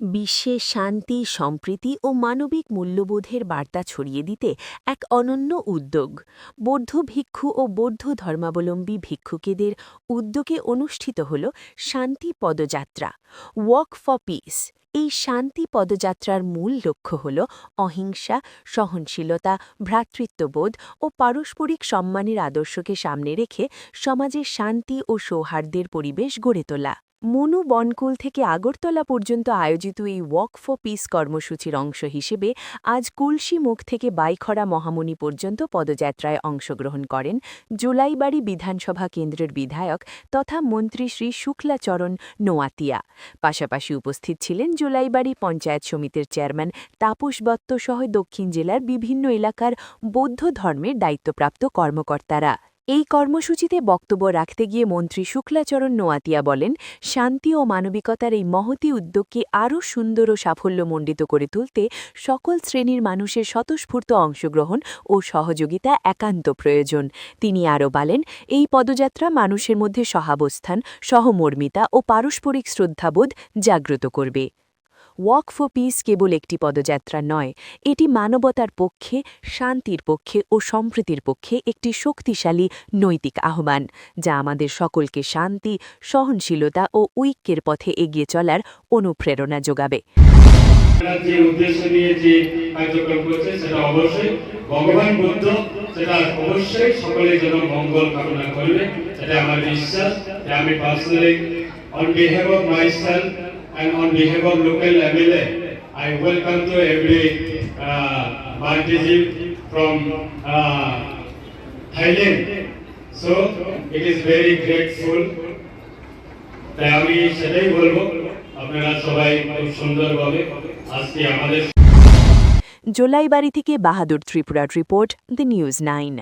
বিশ্বে শান্তি, সম্প্রীতি ও মানবিক মূল্যবোধের বার্তা ছড়িয়ে দিতে এক অনন্য উদ্যোগ। বৌদ্ধ ভিক্ষু ও বৌদ্ধ ধর্মাবলম্বী ভিক্ষুকেদের উদ্যোগে অনুষ্ঠিত হল শান্তি পদযাত্রা। Walk for peace. এই শান্তি পদযাত্রার মূল লক্ষ্য হল অহিংসা, সহনশীলতা, ভ্রাতৃত্ববোধ ও পারস্পরিক সম্মানের আদর্শকে সামনে রেখে সমাজে শান্তি ও সৌহার্দ্যের পরিবেশ গড়ে তোলা। মনু বনকুল থেকে আগরতলা পর্যন্ত আয়োজিত এই ওয়াক ফর পিস কর্মসূচির অংশ হিসেবে আজ কুলসি মুখ থেকে বাইখরা মহামুনি পর্যন্ত পদযাত্রায় অংশগ্রহণ করেন জুলাইবাড়ি বিধানসভা কেন্দ্রের বিধায়ক তথা মন্ত্রী শ্রী শুক্লাচরণ নোয়াতিয়া। পাশাপাশি উপস্থিত ছিলেন জুলাইবাড়ি পঞ্চায়েত সমিতির চেয়ারম্যান তাপস বত্ত সহ দক্ষিণ জেলার বিভিন্ন এলাকার বৌদ্ধ ধর্মের দায়িত্বপ্রাপ্ত কর্মকর্তারা। এই কর্মসূচিতে বক্তব্য রাখতে গিয়ে মন্ত্রী শুক্লাচরণ নোয়াতিয়া বলেন, শান্তি ও মানবিকতার এই মহতি উদ্যোগকে আরও সুন্দর ও সাফল্যমণ্ডিত করে তুলতে সকল শ্রেণির মানুষের স্বতঃস্ফূর্ত অংশগ্রহণ ও সহযোগিতা একান্ত প্রয়োজন। তিনি আরও বলেন, এই পদযাত্রা মানুষের মধ্যে সহাবস্থান, সহমর্মিতা ও পারস্পরিক শ্রদ্ধাবোধ জাগ্রত করবে। ওয়াক ফর পিস কেবল একটি পদযাত্রা নয়, এটি মানবতার পক্ষে, শান্তির পক্ষে ও সম্প্রীতির পক্ষে একটি শক্তিশালী নৈতিক আহ্বান, যা আমাদের সকলকে শান্তি, সহনশীলতা ও ঐক্যের পথে এগিয়ে চলার অনুপ্রেরণা যোগাবে। যে উদ্দেশ্য নিয়ে যে কার্যক্রম করছে, সেটা অবশ্যই ভগবান বুদ্ধ, সেটা অবশ্যই সকলের জন্য মঙ্গল কামনা করবে। আমার বিশ্বাস আমি personally on behalf of myself and on behalf of local MLA I welcome to every মার্টিজি from Thailand so it is very grateful তাই আমি সেটাই বলব, আপনারা সবাই খুব সুন্দরভাবে আজকে আমাদের জোলাইবাড়ি থেকে বাহাদুর ত্রিপুরার রিপোর্ট দ্য নিউজ নাইন